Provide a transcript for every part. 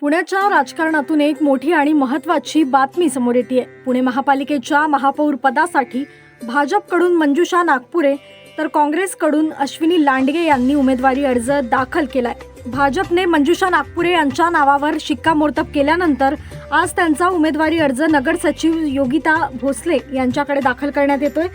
पुण्याच्या राजकारणातून एक मोठी आणि महत्वाची बातमी समोर येते पुणे महापालिकेच्या महापौर पदासाठी भाजपकडून मंजुषा नागपुरे तर काँग्रेसकडून अश्विनी लांडगे यांनी उमेदवारी अर्ज दाखल केलाय. भाजपने मंजुषा नागपुरे यांच्या नावावर शिक्कामोर्तब केल्यानंतर आज त्यांचा उमेदवारी अर्ज नगर सचिव योगिता भोसले यांच्याकडे दाखल करण्यात येतोय.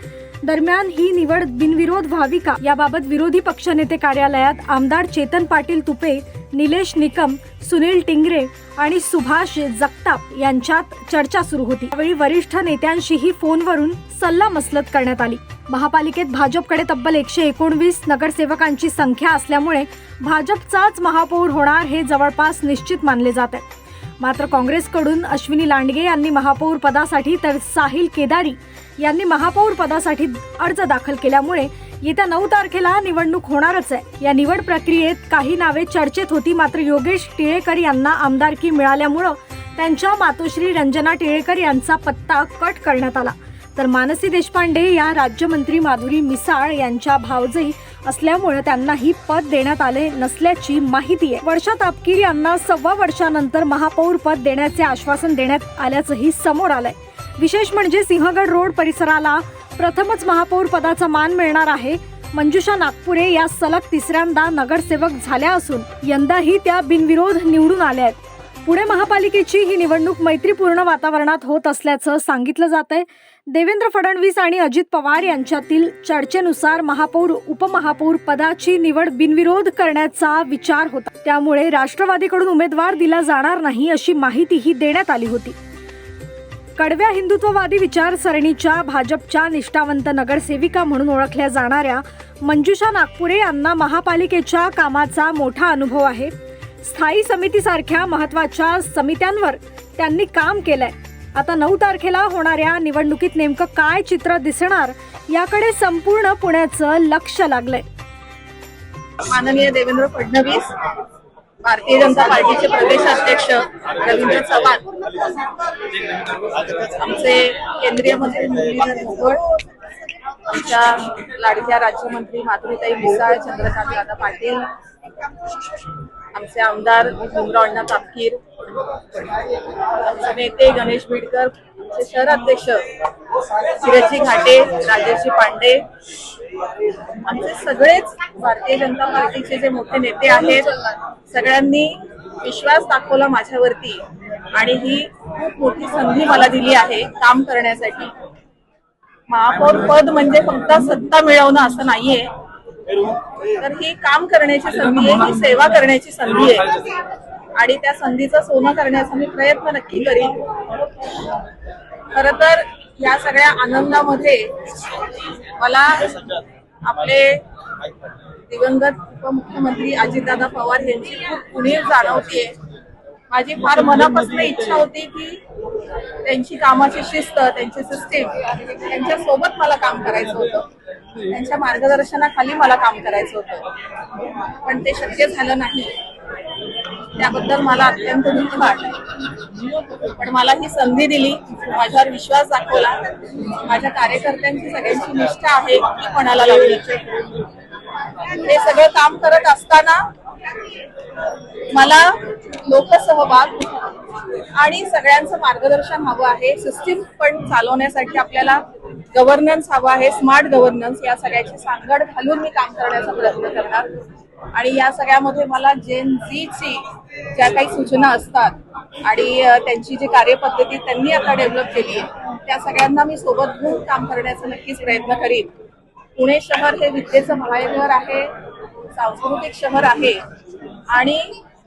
दरम्यान ही निवड बिनविरोध व्हावी का? याबाबत विरोधी पक्षनेते कार्यालयात आमदार चेतन पाटील तुपे निलेश निकम सुनील टिंगरे आणि सुभाष जगताप यांच्यात चर्चा सुरू होती. त्यावेळी वरिष्ठ नेत्यांशीही फोनवरून सल्ला मसलत करण्यात आली. महापालिकेत भाजपकडे तब्बल एकशे एकोणवीस नगरसेवकांची संख्या असल्यामुळे भाजपचाच महापौर होणार हे जवळपास निश्चित मानले जात आहे. मात्र काँग्रेसकडून अश्विनी लांडगे यांनी महापौर पदासाठी तर साहिल केदारी यांनी महापौर पदासाठी अर्ज दाखल केल्यामुळे येत्या नऊ तारखेला निवडणूक होणारच आहे. या निवड प्रक्रियेत काही नावे चर्चेत होती मात्र योगेश टिळेकर यांना आमदारकी मिळाल्यामुळं त्यांच्या मातोश्री रंजना टिळेकर यांचा पत्ता कट करण्यात आला. तर मानसी देशपांडे या राज्यमंत्री माधुरी मिसाळ यांच्या भावजई असल्यामुळे त्यांनाही पद देण्यात आले नसल्याची माहिती आहे. वर्षा तापकीर यांना सव्वा वर्षानंतर महापौर पद देण्याचे आश्वासन देण्यात आल्याचंही समोर आलंय. विशेष म्हणजे सिंहगड रोड परिसराला प्रथमच महापौर पदाचा मान मिळणार आहे. मंजुषा नागपुरे या सलग तिसऱ्यांदा नगरसेवक झाल्या असून यंदाही त्या बिनविरोध निवडून आल्या आहेत. पुणे महापालिकेची ही निवडणूक मैत्रीपूर्ण वातावरणात होत असल्याचं सांगितलं जात आहे देवेंद्र फडणवीस आणि अजित पवार यांच्यातील चर्चेनुसार महापौर उपमहापौर पदाची निवड बिनविरोध करण्याचा विचार होता. त्यामुळे राष्ट्रवादीकडून उमेदवार दिला जाणार नाही अशी माहितीही देण्यात आली होती. कडव्या हिंदुत्ववादी विचारसरणीच्या भाजपच्या निष्ठावंत नगरसेविका म्हणून ओळखल्या जाणाऱ्या मंजुषा नागपुरे यांना महापालिकेच्या कामाचा मोठा अनुभव आहे. स्थायी समितीसारख्या महत्त्वाच्या समित्यांवर त्यांनी काम केलंय. आता नऊ तारखेला होणाऱ्या निवडणुकीत नेमकं काय चित्र दिसणार याकडे संपूर्ण पुण्याचं लक्ष लागलंय. माननीय देवेंद्र फडणवीस भारतीय जनता पार्टीचे प्रदेश अध्यक्ष रवींद्र चव्हाण. आमचे केंद्रीय मंत्री मुरलीधर मोहोळ आमच्या लाडक्या राज्यमंत्री माधुरीताई मिसाळ चंद्रकांत दादा पाटील आमचे आमदार भीमराव अण्णा तापकीर आमचे नेते गणेश बिडकर आमचे शहराध्यक्ष शिरजी घाटे राजेशजी पांडे आमचे सगळेच भारतीय जनता पार्टीचे जे मोठे नेते आहेत सगळ्यांनी विश्वास दाखवला माझ्यावरती आणि ही खूप मोठी संधी मला दिली आहे काम करण्यासाठी. महापौर पद म्हणजे फक्त सत्ता मिळवणं असं नाहीये. तर ही काम करण्याची संधी आहे ही सेवा करण्याची संधी आहे. आणि त्या संधीचं सोनं करण्याचा मी प्रयत्न नक्की करीन. खर तर या सगळ्या आनंदामध्ये मला आपले दिवंगत उपमुख्यमंत्री अजितदादा पवार यांची खूप उणीव जाणवतीये. माझी फार मनापासून इच्छा होती की त्यांची कामाची शिस्त त्यांची सिस्टीम त्यांच्यासोबत मला काम करायचं होतं. त्यांच्या मार्गदर्शनाखाली मला काम करायचं होतं. पण ते शक्य झालं नाही. त्याबद्दल मला अत्यंत दुःख वाटलं. पण मला ही संधी दिली माझ्यावर विश्वास दाखवला. माझ्या कार्यकर्त्यांची सगळ्यांची निष्ठा आहे की कोणाला लावली हे सगळं काम करत असताना मला लोकसहभाग आणि सगळ्यांचं मार्गदर्शन हवं आहे. सिस्टीम पण चालवण्यासाठी आपल्याला गव्हर्नन्स हवं आहे. स्मार्ट गव्हर्नन्स या सगळ्याची सांगड घालून मी काम करण्याचा प्रयत्न करणार. आणि या सगळ्यामध्ये मला जेन झीची ज्या काही सूचना असतात आणि त्यांची जी कार्यपद्धती त्यांनी आता डेव्हलप केली आहे त्या सगळ्यांना मी सोबत घेऊन काम करण्याचा नक्कीच प्रयत्न करीन. पुणे शहर हे विद्येचं माहेरघर आहे सांस्कृतिक शहर आहे आणि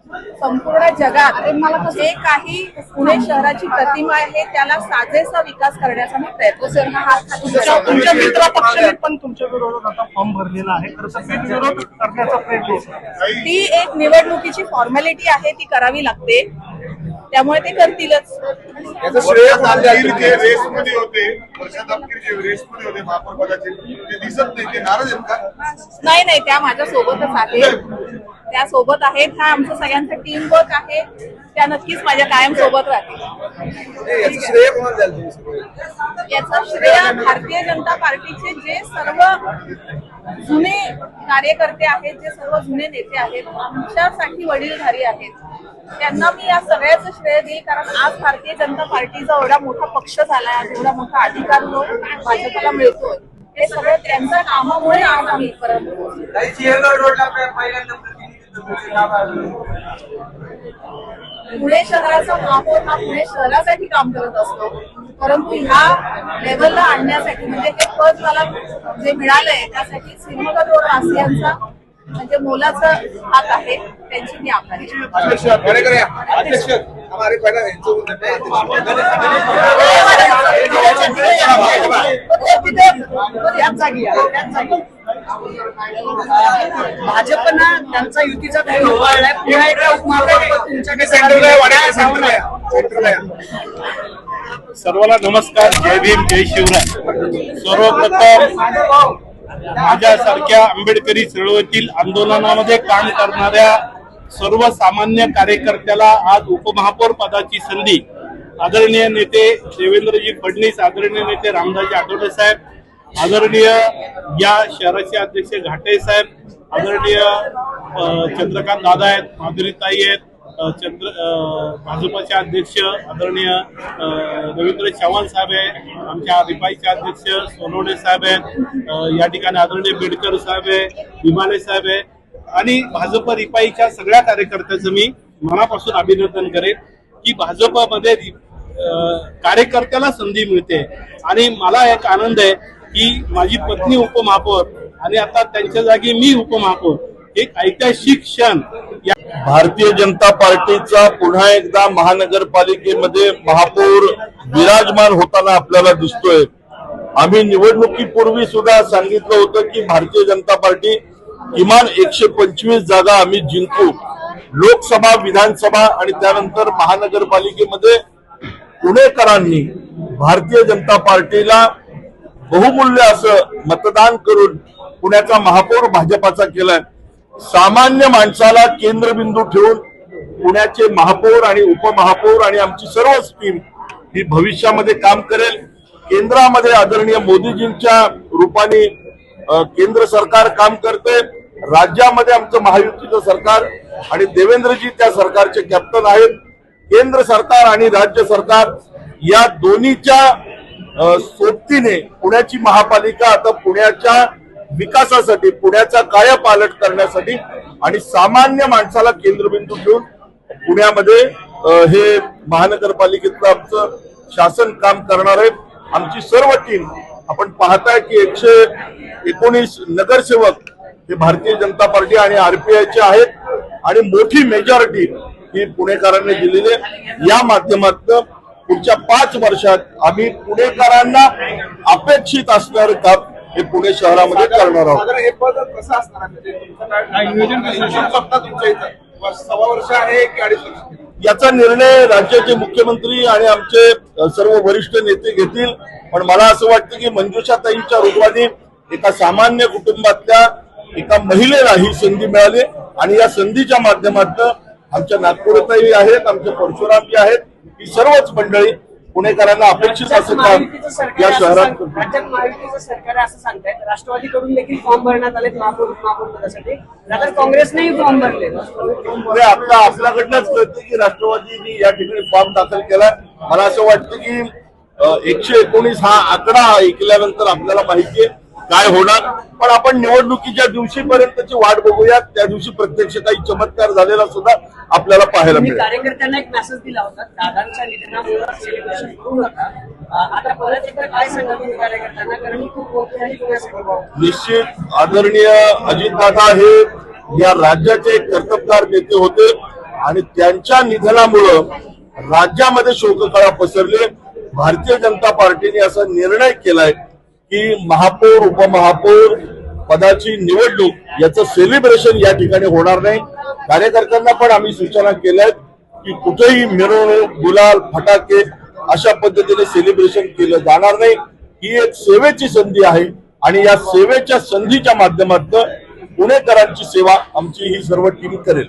संपूर्ण जगात जे काही पुणे शहराची प्रतिमा आहे त्याला साजेसा विकास करण्याचा मी प्रयत्न. हा तुमच्या मित्र पक्षाने पण तुमच्या विरोधात आता फॉर्म भरलेला आहे. विरोध करण्याचा प्रयत्न ती एक निवडणुकीची फॉर्मॅलिटी आहे ती करावी लागते. त्यामुळे ते करतीलच. याचं श्रेय तापकीर जे रेसमध्ये होते. वर्षा तापकीर जे रेसमध्ये होते महापौर पदाचे ते दिसत नाही. ते नाराज आहेत का? नाही नाही त्या माझ्या सोबतच आहेत त्या सोबत आहेत. हा आमचं सगळ्यांचा टीम वर्क आहे. त्या नक्कीच माझ्या कायम सोबत राहतील. याचं श्रेय भारतीय जनता पार्टीचे जे सर्व जुने कार्यकर्ते आहेत जे सर्व जुने नेते आहेत आमच्यासाठी वडीलधारी आहेत त्यांना मी या सगळ्याचं श्रेय देईल. कारण आज भारतीय जनता पार्टीचा एवढा मोठा पक्ष झालाय आज एवढा मोठा अधिकार जो भाजपला मिळतोय हे सगळं त्यांच्या कामामुळे आज आम्ही इथपर्यंत पुणे शहराचा महापौर हा पुणे शहरासाठी काम करत असतो. परंतु ह्या लेवलला आणण्यासाठी म्हणजे हे पद मला जे मिळालंय त्यासाठी रोड वासियांचा म्हणजे मोलाचा हात आहे त्यांची मी आभारी. भाजपनं त्यांचा युतीचा काही उभारलाय पुन्हा या. सेंटरला या. सर्वांना नमस्कार जय भीम जय शिवराय सर्वप्रथम माझ्यासारख्या आंबेडकरी चळवळीतील आंदोलनामध्ये काम करणाऱ्या सर्वसामान्य कार्यकर्त्याला आज उपमहापौर पदाची संधी आदरणीय नेते देवेंद्रजी फडणवीस आदरणीय नेते रामदासजी आठवले साहेब आदरणीय या शहराचे अध्यक्ष घाटे साहेब आदरणीय चंद्रकांत दादा आहेत माधुरीताई आहेत चंद्र भाजपाचे अध्यक्ष आदरणीय रवींद्र चव्हाण साहेब आहे आमच्या रिपाईचे अध्यक्ष सोनवणे साहेब आहेत या ठिकाणी आदरणीय बेडकर साहेब आहे विमाने साहेब आहे आणि भाजप रिपाईच्या सगळ्या कार्यकर्त्याचं मी मनापासून अभिनंदन करेन की भाजपमध्ये कार्यकर्त्याला संधी मिळते. आणि मला एक आनंद आहे की माझी पत्नी उपमहापौर आणि आता त्यांच्या जागी मी उपमहापौर. एक ऐतिहासिक क्षण. भारतीय जनता पार्टीचा पुन्हा एकदा महानगरपालिकेमध्ये महापौर विराजमान होताना आपल्याला दिसतोय. आम्ही निवडणुकीपूर्वी सुद्धा सांगितलं होतं की भारतीय जनता पार्टी किमान एकशे पंचवीस जागा आम्ही जिंकू. लोकसभा विधानसभा आणि त्यानंतर महानगरपालिकेमध्ये पुणेकरांनी भारतीय जनता पार्टीला बहुमूल्य असं मतदान करून पुण्याचा महापौर भाजपाचा केलाय. सामान्य माणसाला केंद्रबिंदू ठेवून पुण्याचे महापौर आणि उपमहापौर आणि आमची सर्वच टीम ही भविष्यामध्ये काम करेल. केंद्रामध्ये आदरणीय मोदीजींच्या रूपाने केंद्र सरकार काम करते राज्यामध्ये आमचं महायुतीचं सरकार आणि देवेंद्रजी त्या सरकारचे कॅप्टन आहेत. केंद्र सरकार आणि राज्य सरकार या दोन्हीच्या सोबतीने पुण्याची महापालिका आता पुण्याच्या विकासासाठी पुण्याचा कायापालट करण्यासाठी आणि सामान्य माणसाला केंद्रबिंदू घेऊन पुण्यामध्ये हे महानगरपालिकेतलं आमचं शासन काम करणार आहे आमची सर्व टीम आपण पाहताय की एकशे एकोणीस नगरसेवक हे भारतीय जनता पार्टी आणि आरपीआयचे आहेत आणि मोठी मेजॉरिटी ही पुणेकरांनी दिलेली आहे. या माध्यमातून पुढच्या पाच वर्षात आम्ही पुणेकरांना अपेक्षित असणारं काम हे पुणे शहरामध्ये करणार आहोत. हे पद कसं असणार? आहे? म्हणजे तुमचं काय नियोजन कसं सत्ता तुमच्या इथं व सव्वा वर्ष आहे की अडीच वर्ष? याचा निर्णय राज्याचे मुख्यमंत्री आणि आमचे सर्व वरिष्ठ नेते घेतील. पण मला असं वाटतं की मंजुषाताईंच्या रूपाने एका सामान्य कुटुंबातल्या एका महिलेला ही संधी मिळाली. आणि या संधीच्या माध्यमातून आमच्या नागपूरताई आहेत आमचे परशुरामजी आहेत ही सर्वच मंडळी पुणेकरांना अपेक्षित असं काम या शहरात राज्यात महायुतीचं सरकार असं सांगतायत. राष्ट्रवादीकडून देखील फॉर्म भरण्यात आले महापौर महापौर पदासाठी. काँग्रेसनेही फॉर्म भरले. आता आपल्याकडनंच कळतं की राष्ट्रवादीने या ठिकाणी फॉर्म दाखल केलाय. मला असं वाटतं की एकशे एकोणीस हा आकडा ऐकल्यानंतर आपल्याला माहितीये काय होणार? पण आपण निवडणुकीच्या दिवशीपर्यंतची वाट बघूया त्या दिवशी प्रत्यक्ष काही चमत्कार झालेला सुद्धा आपल्याला पाहायला मिळेल. कार्यकर्त्यांना एक मेसेज दिला होता. दादांच्या निधनामुळे सेलिब्रेशन करू नका. अं, आता परत एकदा काय सांगा तुम्ही कार्यकर्त्यांना? कारण खूप मोठी आणि पुण्यासाठी भाव निश्चित आदरणीय अजितदादा हे या राज्याचे एक कर्तबगार नेते होते आणि त्यांच्या निधनामुळं राज्यामध्ये शोककळा पसरले. भारतीय जनता पार्टीने असा निर्णय केलाय की महापौर उपमहापौर पदाची निवडणूक याचं सेलिब्रेशन या ठिकाणी होणार नाही. कार्यकर्त्यांना पण आम्ही सूचना केल्या आहेत की कुठेही मिरवणूक गुलाल फटाके अशा पद्धतीने सेलिब्रेशन केलं जाणार नाही. ही एक सेवेची संधी आहे आणि या सेवेच्या संधीच्या माध्यमातून पुणेकरांची सेवा आमची ही सर्व टीम करेल.